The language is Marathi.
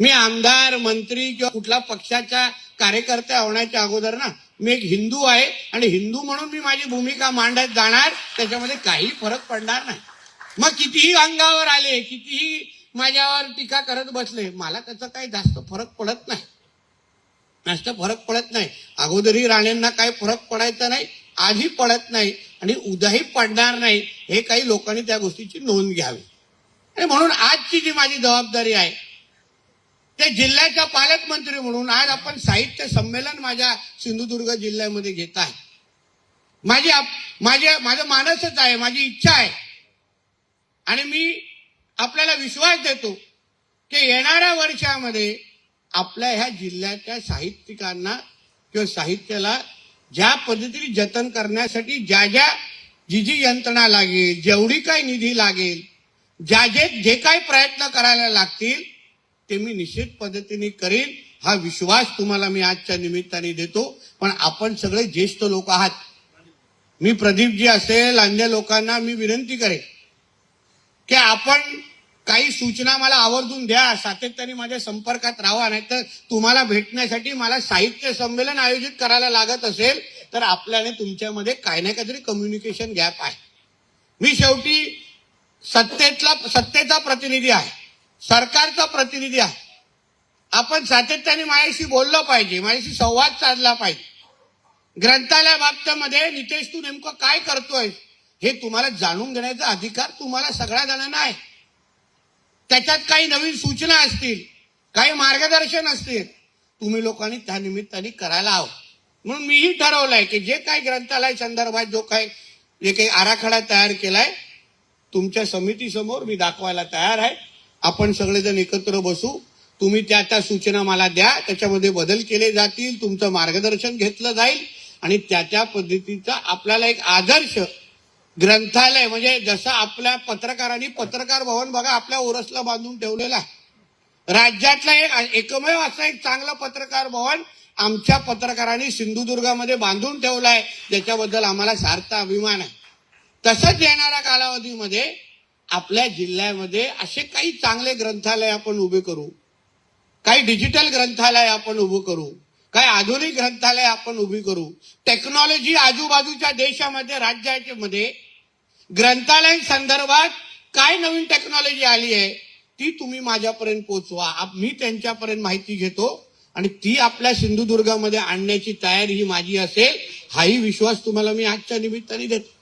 मी आमदार मंत्री किंवा कुठला पक्षाचा कार्यकर्ता होण्याच्या अगोदर ना मी एक हिंदू आहे आणि हिंदू म्हणून मी माझी भूमिका मांडत जाणार त्याच्यामध्ये काही फरक पडणार नाही. मग कितीही अंगावर आले कितीही माझ्यावर टीका करत बसले मला त्याचा काही जास्त फरक पडत नाही. जास्त फरक पडत नाही. अगोदरही राणेंना काही फरक पडायचा नाही आजही पडत नाही आणि उद्याही पडणार नाही हे काही लोकांनी त्या गोष्टीची नोंद घ्यावी. आणि म्हणून आजची जी माझी जबाबदारी आहे ते जिल्ह्याचा पालकमंत्री म्हणून आज आपण साहित्य संमेलन माझ्या सिंधुदुर्ग जिल्ह्यामध्ये घेत आहे. माझी आप- माझे माझं मानसच आहे माझी इच्छा आहे. आणि मी आपल्याला विश्वास देतो की येणाऱ्या वर्षामध्ये आपल्या ह्या जिल्ह्याच्या साहित्यिकांना किंवा साहित्याला ज्या पद्धतीने जतन करण्यासाठी ज्या ज्या जी जी यंत्रणा लागेल जेवढी काही निधी लागेल ज्या जे जे काही प्रयत्न करायला लागतील ते मी निश्चित पद्धतीने करेन हा विश्वास तुम्हाला मी आजच्या निमित्ताने देतो. पण आपण सगळे ज्येष्ठ लोक आहात. मी प्रदीपजी असेल अन्य लोकांना मी विनंती करेन की आपण काही सूचना मला आवर्जून द्या सातत्याने माझ्या संपर्कात राहा नाहीतर तुम्हाला भेटण्यासाठी मला साहित्य संमेलन आयोजित करायला लागत असेल तर आपल्याने तुमच्यामध्ये काही ना काहीतरी कम्युनिकेशन गॅप आहे. मी शेवटी सत्तेतला सत्तेचा प्रतिनिधी आहे. सरकारचा प्रतिनिधी आहे. आपण सातत्याने माझ्याशी बोललं पाहिजे माझ्याशी संवाद साधला पाहिजे. ग्रंथालय बाबतीमध्ये नितेश तू नेमकं काय करतोय हे तुम्हाला जाणून घेण्याचा अधिकार तुम्हाला सगळ्या जणांना आहे. त्याच्यात काही नवीन सूचना असतील काही मार्गदर्शन असतील तुम्ही लोकांनी त्या निमित्ताने करायला हवं. म्हणून मीही ठरवलंय की जे काही ग्रंथालय संदर्भात जो काही जे काही आराखडा तयार केलाय तुमच्या समितीसमोर मी दाखवायला तयार आहे. आपण सगळेजण एकत्र बसू. तुम्ही त्या त्या सूचना मला द्या. त्याच्यामध्ये बदल केले जातील. तुमचं मार्गदर्शन घेतलं जाईल. आणि त्या त्या पद्धतीचा आपल्याला एक आदर्श ग्रंथालय म्हणजे जसं आपल्या पत्रकारांनी पत्रकार भवन बघा आपल्या ओरसला बांधून ठेवलेलं आहे. राज्यातला एक एकमेव असं एक चांगलं पत्रकार भवन आमच्या पत्रकारांनी सिंधुदुर्गामध्ये बांधून ठेवलं आहे. ज्याच्याबद्दल आम्हाला सार्थ अभिमान आहे. तसंच येणाऱ्या कालावधीमध्ये आपल्या जिल्ह्यामध्ये असे काही चांगले ग्रंथालय आपण उभे करू. काही डिजिटल ग्रंथालय आपण उभं करू. काही आधुनिक ग्रंथालय आपण उभी करू. टेक्नॉलॉजी आजूबाजूच्या देशामध्ये राज्याच्या मध्ये ग्रंथालय संदर्भात काय नवीन टेक्नॉलॉजी आली आहे ती तुम्ही माझ्यापर्यंत पोहोचवा मी त्यांच्यापर्यंत माहिती घेतो आणि ती आपल्या सिंधुदुर्गामध्ये आणण्याची तयारी ही माझी असेल हाही विश्वास तुम्हाला मी आजच्या निमित्ताने देतो.